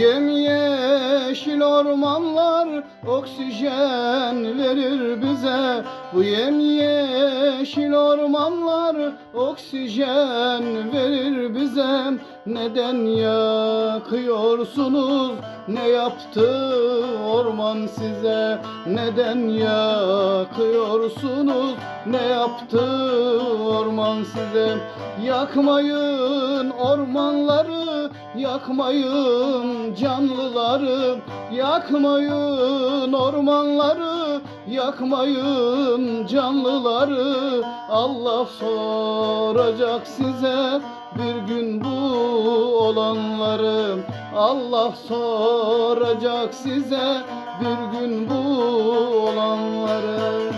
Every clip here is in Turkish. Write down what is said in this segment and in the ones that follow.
yemyeşil ormanlar oksijen verir bize. Bu yemyeşil ormanlar oksijen verir bize. Neden yakıyorsunuz? Ne yaptı orman size? Neden yakıyorsunuz? Ne yaptı orman size? Yakmayın ormanları yakmayın canlıları. Yakmayın ormanları yakmayın canlıları Allah soracak size bir gün bu olanları. Allah soracak size bir gün bu olanları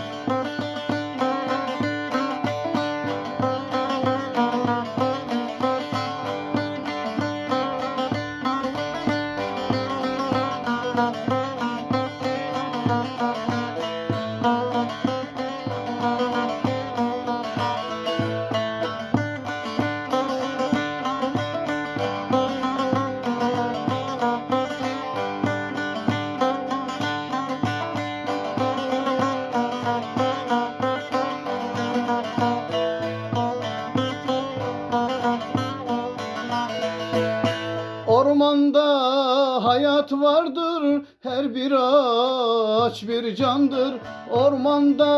Ormanda hayat vardır, her bir ağaç bir candır. Ormanda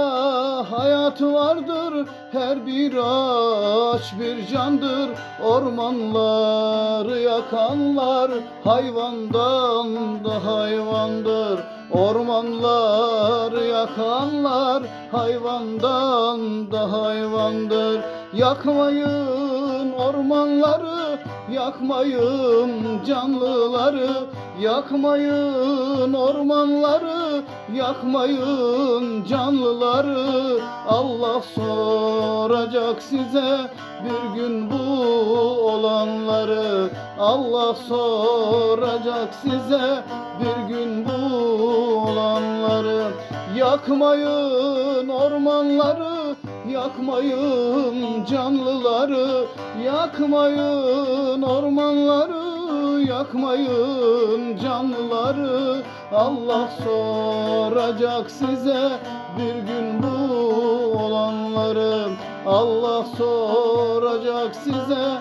hayat vardır, her bir ağaç bir candır. Ormanları yakanlar hayvandan da hayvandır. Ormanları yakanlar hayvandan da hayvandır. Yakmayın ormanları, yakmayın canlıları, yakmayın ormanları, yakmayın canlıları. Allah soracak size bir gün bu olanları. Allah soracak size bir gün bu olanları. Yakmayın ormanları, yakmayın canlıları, yakmayın ormanları, yakmayın canlıları. Allah soracak size bir gün bu olanları. Allah soracak size